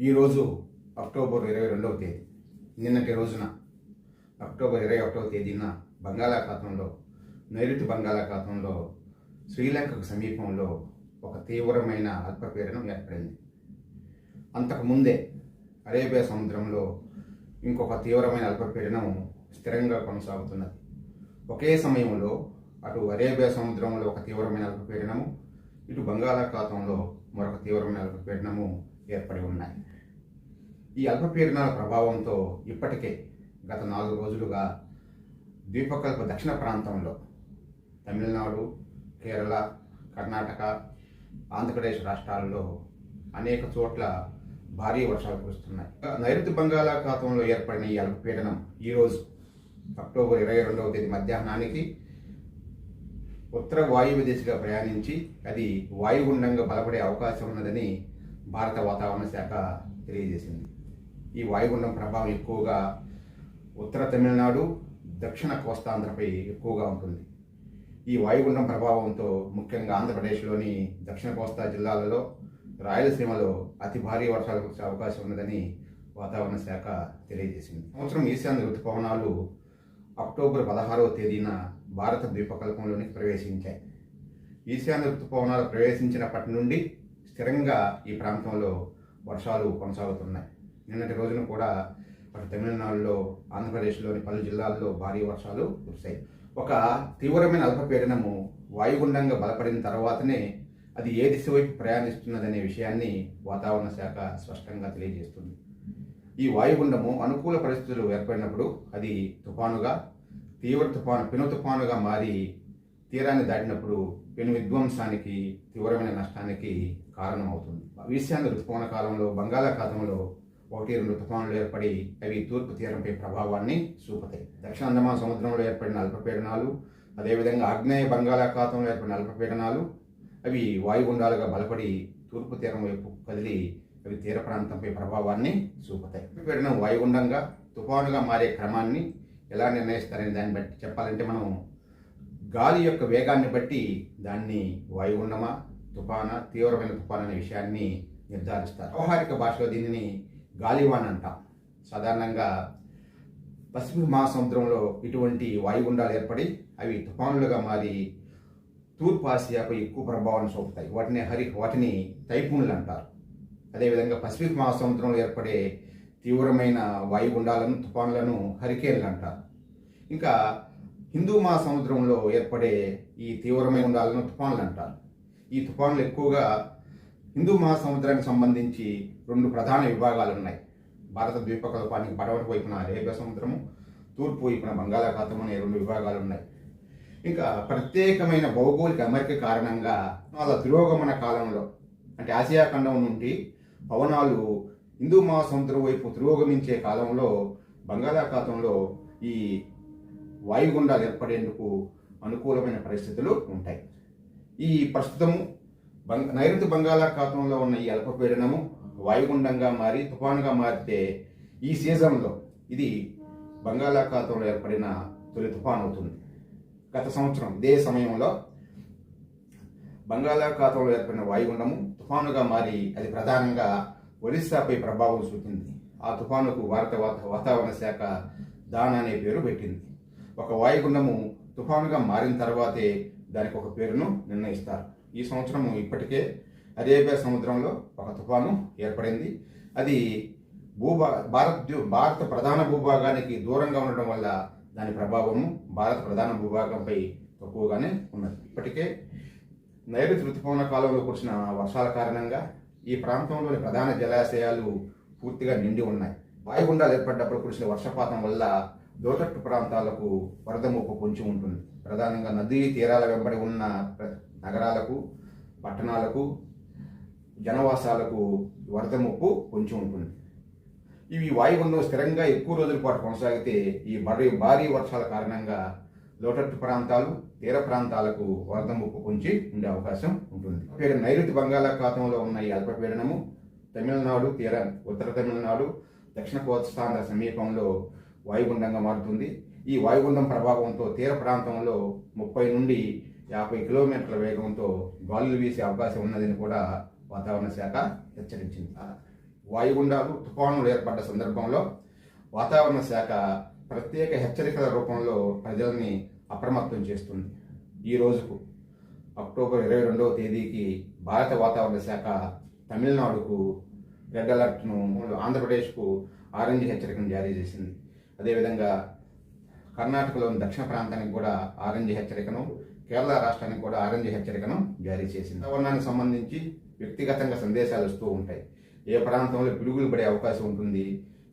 ఈరోజు అక్టోబర్ ఇరవై రెండవ తేదీ. నిన్నటి రోజున అక్టోబర్ ఇరవై ఒకటవ తేదీన బంగాళాఖాతంలో నైరుతి బంగాళాఖాతంలో శ్రీలంకకు సమీపంలో ఒక తీవ్రమైన అల్పపీడనం ఏర్పడింది. అంతకుముందే అరేబియా సముద్రంలో ఇంకొక తీవ్రమైన అల్పపీడనం స్థిరంగా కొనసాగుతున్నది. ఒకే సమయంలో అటు అరేబియా సముద్రంలో ఒక తీవ్రమైన అల్పపీడనము ఇటు బంగాళాఖాతంలో మరొక తీవ్రమైన అల్పపీడనము ఏర్పడి ఉన్నాయి. ఈ అల్పపీడనాల ప్రభావంతో ఇప్పటికే గత నాలుగు రోజులుగా ద్వీపకల్ప దక్షిణ ప్రాంతంలో తమిళనాడు కేరళ కర్ణాటక ఆంధ్రప్రదేశ్ రాష్ట్రాల్లో అనేక చోట్ల భారీ వర్షాలు కురుస్తున్నాయి. నైరుతి బంగాళాఖాతంలో ఏర్పడిన ఈ అల్పపీడనం ఈరోజు అక్టోబర్ ఇరవై రెండవ తేదీ మధ్యాహ్నానికి ఉత్తర వాయువ్య దిశగా ప్రయాణించి అది వాయుగుండంగా బలపడే అవకాశం ఉన్నదని భారత వాతావరణ శాఖ తెలియజేసింది. ఈ వాయుగుండం ప్రభావం ఎక్కువగా ఉత్తర తమిళనాడు దక్షిణ కోస్తాంధ్రపై ఎక్కువగా ఉంటుంది. ఈ వాయుగుండం ప్రభావంతో ముఖ్యంగా ఆంధ్రప్రదేశ్లోని దక్షిణ కోస్తా జిల్లాలలో రాయలసీమలో అతి భారీ వర్షాలు కురిసే అవకాశం ఉన్నదని వాతావరణ శాఖ తెలియజేసింది. సంవత్సరం ఈశాన్య ఋతుపవనాలు అక్టోబర్ పదహారవ తేదీన భారత ద్వీపకల్పంలోనికి ప్రవేశించాయి. ఈశాన్య ఋతుపవనాలు ప్రవేశించినప్పటి నుండి స్థిరంగా ఈ ప్రాంతంలో వర్షాలు కొనసాగుతున్నాయి. నిన్నటి రోజున కూడా అటు తమిళనాడులో ఆంధ్రప్రదేశ్లోని పలు జిల్లాల్లో భారీ వర్షాలు కురిశాయి. ఒక తీవ్రమైన అల్పపీడనము వాయుగుండంగా బలపడిన తర్వాతనే అది ఏ దిశ వైపు ప్రయాణిస్తున్నదనే విషయాన్ని వాతావరణ శాఖ స్పష్టంగా తెలియజేస్తుంది. ఈ వాయుగుండము అనుకూల పరిస్థితులు ఏర్పడినప్పుడు అది తుఫానుగా తీవ్ర తుఫాను పెను తుఫానుగా మారి తీరాన్ని దాటినప్పుడు పెను విధ్వంసానికి తీవ్రమైన నష్టానికి కారణమవుతుంది. ఈశాన్య ఋతుపవన కాలంలో బంగాళాఖాతంలో ఒకటి రెండు తుఫానులు ఏర్పడి అవి తూర్పు తీరంపై ప్రభావాన్ని చూపుతాయి. దక్షిణ అండమాన్ సముద్రంలో ఏర్పడిన అల్పపీడనాలు అదేవిధంగా ఆగ్నేయ బంగాళాఖాతంలో ఏర్పడిన అల్పపీడనాలు అవి వాయుగుండాలుగా బలపడి తూర్పు తీరం వైపు కదిలి అవి తీర ప్రాంతంపై ప్రభావాన్ని చూపుతాయి. పీడనం వాయుగుండంగా తుఫానుగా మారే క్రమాన్ని ఎలా నిర్ణయిస్తారనే దాన్ని బట్టి చెప్పాలంటే మనం గాలి యొక్క వేగాన్ని బట్టి దాన్ని వాయుగుండమా తుఫాన తీవ్రమైన తుఫాన్ అనే విషయాన్ని నిర్ధారిస్తారు. వ్యవహారిక భాషలో దీనిని గాలివాన్ అంటాం. సాధారణంగా పసిఫిక్ మహాసముద్రంలో ఇటువంటి వాయుగుండాలు ఏర్పడి అవి తుఫానులుగా మారి తూర్పు ఆసియాపై ఎక్కువ ప్రభావాన్ని చూపుతాయి. వాటిని హరి వాటిని తైపూన్లు అంటారు. అదేవిధంగా పసిఫిక్ మహాసముద్రంలో ఏర్పడే తీవ్రమైన వాయుగుండాలను తుఫాన్లను హరికేన్లు అంటారు. ఇంకా హిందూ మహాసముద్రంలో ఏర్పడే ఈ తీవ్రమైన గుండాలను తుఫాన్లు అంటారు. ఈ తుఫాన్లు ఎక్కువగా హిందూ మహాసముద్రానికి సంబంధించి రెండు ప్రధాన విభాగాలు ఉన్నాయి భారత ద్వీపకల్పానికి పడవటి వైపున అరేబియా సముద్రము తూర్పు వైపున బంగాళాఖాతం అనే రెండు విభాగాలు ఉన్నాయి ఇంకా ప్రత్యేకమైన భౌగోళిక అమరిక కారణంగా వాళ్ళ తిరోగమన కాలంలో అంటే ఆసియా ఖండం నుండి పవనాలు హిందూ మహాసముద్రం వైపు తిరోగమించే కాలంలో బంగాళాఖాతంలో ఈ వాయుగుండాలు ఏర్పడేందుకు అనుకూలమైన పరిస్థితులు ఉంటాయి. ఈ ప్రస్తుతము బంగ నైరుతి బంగాళాఖాతంలో ఉన్న ఈ అల్పపీడనము వాయుగుండంగా మారి తుఫానుగా మారితే ఈ సీజన్లో ఇది బంగాళాఖాతంలో ఏర్పడిన తొలి తుఫాన్ అవుతుంది. గత సంవత్సరం ఇదే సమయంలో బంగాళాఖాతంలో ఏర్పడిన వాయుగుండము తుఫానుగా మారి అది ప్రధానంగా ఒరిస్సాపై ప్రభావం చూపింది. ఆ తుఫానుకు భారత వాతావరణ శాఖ దానా అనే పేరు పెట్టింది. ఒక వాయుగుండము తుఫానుగా మారిన తర్వాతే దానికి ఒక పేరును నిర్ణయిస్తారు. ఈ సంవత్సరం ఇప్పటికే అరేబియా సముద్రంలో ఒక తుఫాను ఏర్పడింది. అది భూభా భారత్ భారత ప్రధాన భూభాగానికి దూరంగా ఉండడం వల్ల దాని ప్రభావము భారత ప్రధాన భూభాగంపై తక్కువగానే ఉన్నది. ఇప్పటికే నైరుతి ఋతుపవన కాలంలో కురిసిన వర్షాల కారణంగా ఈ ప్రాంతంలోని ప్రధాన జలాశయాలు పూర్తిగా నిండి ఉన్నాయి. వాయుగుండాలు ఏర్పడ్డప్పుడు కురిసిన వర్షపాతం వల్ల లోతట్టు ప్రాంతాలకు వరద ముప్పు పొంచి ఉంటుంది. ప్రధానంగా నదీ తీరాల వెంబడి ఉన్న నగరాలకు పట్టణాలకు జనవాసాలకు వరద ముప్పు పొంచి ఉంటుంది. ఇవి వాయుగుండం స్థిరంగా ఎక్కువ రోజుల పాటు కొనసాగితే ఈ భారీ భారీ వర్షాల కారణంగా లోతట్టు ప్రాంతాలు తీర ప్రాంతాలకు వరద ముప్పు పొంచి ఉండే అవకాశం ఉంటుంది. పేరు నైరుతి బంగాళాఖాతంలో ఉన్న ఈ అల్పపీడనము తమిళనాడు తీర ఉత్తర తమిళనాడు దక్షిణ కోస్తాంధ్ర సమీపంలో వాయుగుండంగా మారుతుంది. ఈ వాయుగుండం ప్రభావంతో తీర ప్రాంతంలో ముప్పై నుండి యాభై కిలోమీటర్ల వేగంతో గాలులు వీసే అవకాశం ఉన్నదని కూడా వాతావరణ శాఖ హెచ్చరించింది. వాయుగుండాలు తుఫానులు ఏర్పడ్డ సందర్భంలో వాతావరణ శాఖ ప్రత్యేక హెచ్చరికల రూపంలో ప్రజల్ని అప్రమత్తం చేస్తుంది. ఈ రోజుకు అక్టోబర్ ఇరవై రెండవ తేదీకి భారత వాతావరణ శాఖ తమిళనాడుకు రెడ్ అలర్ట్ను ఆంధ్రప్రదేశ్కు ఆరెంజ్ హెచ్చరికను జారీ చేసింది. అదేవిధంగా కర్ణాటకలోని దక్షిణ ప్రాంతానికి కూడా ఆరెంజ్ హెచ్చరికను కేరళ రాష్ట్రానికి కూడా ఆరెంజ్ హెచ్చరికను జారీ చేసింది. వాతావరణానికి సంబంధించి వ్యక్తిగతంగా సందేశాలు వస్తూ ఉంటాయి. ఏ ప్రాంతంలో పిడుగులు పడే అవకాశం ఉంటుంది?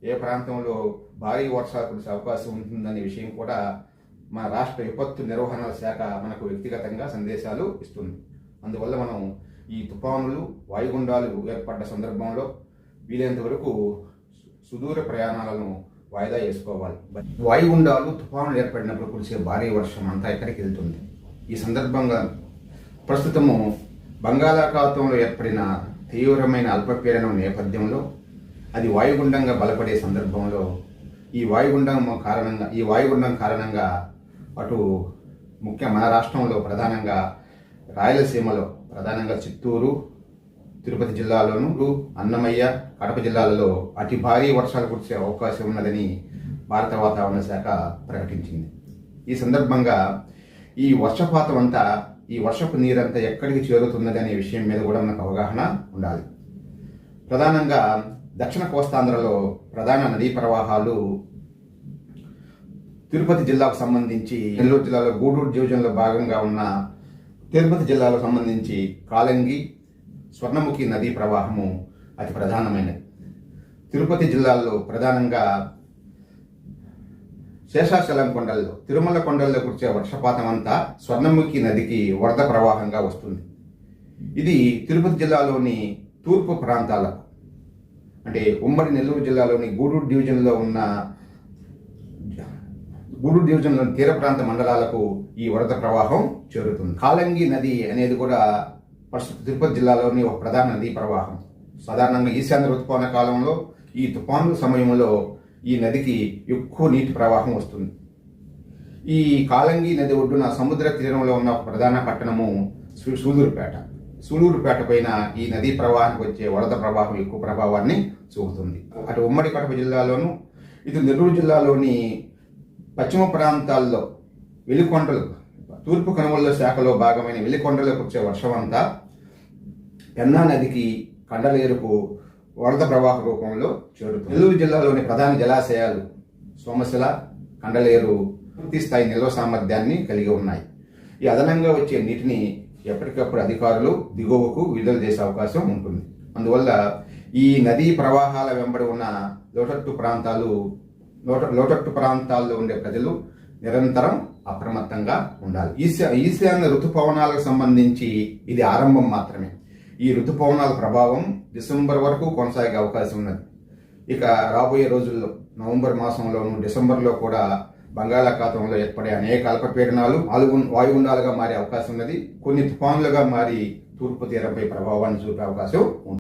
ఏ ప్రాంతంలో భారీ వర్షాలు కురిసే అవకాశం ఉంటుందనే విషయం కూడా మన రాష్ట్ర విపత్తు నిర్వహణ శాఖ మనకు వ్యక్తిగతంగా సందేశాలు ఇస్తుంది. అందువల్ల మనం ఈ తుఫానులు వాయుగుండాలు ఏర్పడ్డ సందర్భంలో వీలైనంత వరకు సుదూర ప్రయాణాలను వాయిదా చేసుకోవాలి వాయుగుండాలు తుఫానులు ఏర్పడినప్పుడు కురిసే భారీ వర్షం అంతా ఎక్కడికి వెళ్తుంది? ఈ సందర్భంగా ప్రస్తుతము బంగాళాఖాతంలో ఏర్పడిన తీవ్రమైన అల్పపీడనం నేపథ్యంలో అది వాయుగుండంగా బలపడే సందర్భంలో ఈ వాయుగుండం కారణంగా ఈ వాయుగుండం కారణంగా అటు ముఖ్య మన రాష్ట్రంలో ప్రధానంగా రాయలసీమలో ప్రధానంగా చిత్తూరు తిరుపతి జిల్లాలోను అన్నమయ్య కడప జిల్లాలలో అతి భారీ వర్షాలు కురిసే అవకాశం ఉన్నదని భారత వాతావరణ శాఖ ప్రకటించింది. ఈ సందర్భంగా ఈ వర్షపాతం అంతా ఈ వర్షపు నీరంతా ఎక్కడికి చేరుతున్నది అనే విషయం మీద కూడా మనకు అవగాహన ఉండాలి. ప్రధానంగా దక్షిణ కోస్తాంధ్రలో ప్రధాన నదీ ప్రవాహాలు తిరుపతి జిల్లాకు సంబంధించి నెల్లూరు జిల్లాలో గూడూరు డివిజన్లో భాగంగా ఉన్న తిరుపతి జిల్లాకు సంబంధించి కాలంగి స్వర్ణముఖి నదీ ప్రవాహము అతి ప్రధానమైనది. తిరుపతి జిల్లాలో ప్రధానంగా శేషాచలం కొండల్లో తిరుమల కొండల్లో కురిచే వర్షపాతం అంతా స్వర్ణముఖి నదికి వరద ప్రవాహంగా వస్తుంది. ఇది తిరుపతి జిల్లాలోని తూర్పు ప్రాంతాలకు అంటే ఉమ్మడి నెల్లూరు జిల్లాలోని గూడూరు డివిజన్లో ఉన్న గూడూరు డివిజన్లోని తీర ప్రాంత మండలాలకు ఈ వరద ప్రవాహం చేరుతుంది. కాలంగి నది అనేది కూడా ప్రస్తుత తిరుపతి జిల్లాలోని ఒక ప్రధాన నదీ ప్రవాహం. సాధారణంగా ఈశాన్య ఋతుపవన కాలంలో ఈ తుఫాను సమయంలో ఈ నదికి ఎక్కువ నీటి ప్రవాహం వస్తుంది. ఈ కాలంగి నది ఒడ్డున సముద్ర తీరంలో ఉన్న ఒక ప్రధాన పట్టణము సూలూరుపేట సూలూరుపేట పైన ఈ నదీ ప్రవాహానికి వచ్చే వరద ప్రవాహం ఎక్కువ ప్రభావాన్ని చూపుతుంది. అటు ఉమ్మడి కడప జిల్లాలోను ఇది నెల్లూరు జిల్లాలోని పశ్చిమ ప్రాంతాల్లో వెలికొండలు తూర్పు కనుమల శాఖలో భాగమైన వెలికొండలకు వచ్చే వర్షం అంతా పెన్నా నదికి కండలేరుకు వరద ప్రవాహ రూపంలో చేరుతుంది. నెల్లూరు జిల్లాలోని ప్రధాన జలాశయాలు సోమశిల కండలేరు పూర్తి స్థాయి నిల్వ సామర్థ్యాన్ని కలిగి ఉన్నాయి. ఈ అదనంగా వచ్చే నీటిని ఎప్పటికప్పుడు అధికారులు దిగువకు విడుదల చేసే అవకాశం ఉంటుంది. అందువల్ల ఈ నదీ ప్రవాహాల వెంబడి ఉన్న లోటట్టు ప్రాంతాలు లోట లోటట్టు ప్రాంతాల్లో ఉండే ప్రజలు నిరంతరం అప్రమత్తంగా ఉండాలి. ఈశా ఈశాన్య ఋతుపవనాలకు సంబంధించి ఇది ఆరంభం మాత్రమే. ఈ ఋతుపవనాల ప్రభావం డిసెంబర్ వరకు కొనసాగే అవకాశం ఉన్నది. ఇక రాబోయే రోజుల్లో నవంబర్ మాసంలోను డిసెంబర్లో కూడా బంగాళాఖాతంలో ఏర్పడే అనేక అల్పపీడనాలు వాయుగు వాయుగుండాలుగా మారే అవకాశం ఉన్నది. కొన్ని తుఫాన్లుగా మారి తూర్పు తీరంపై ప్రభావాన్ని చూపే అవకాశం ఉంది.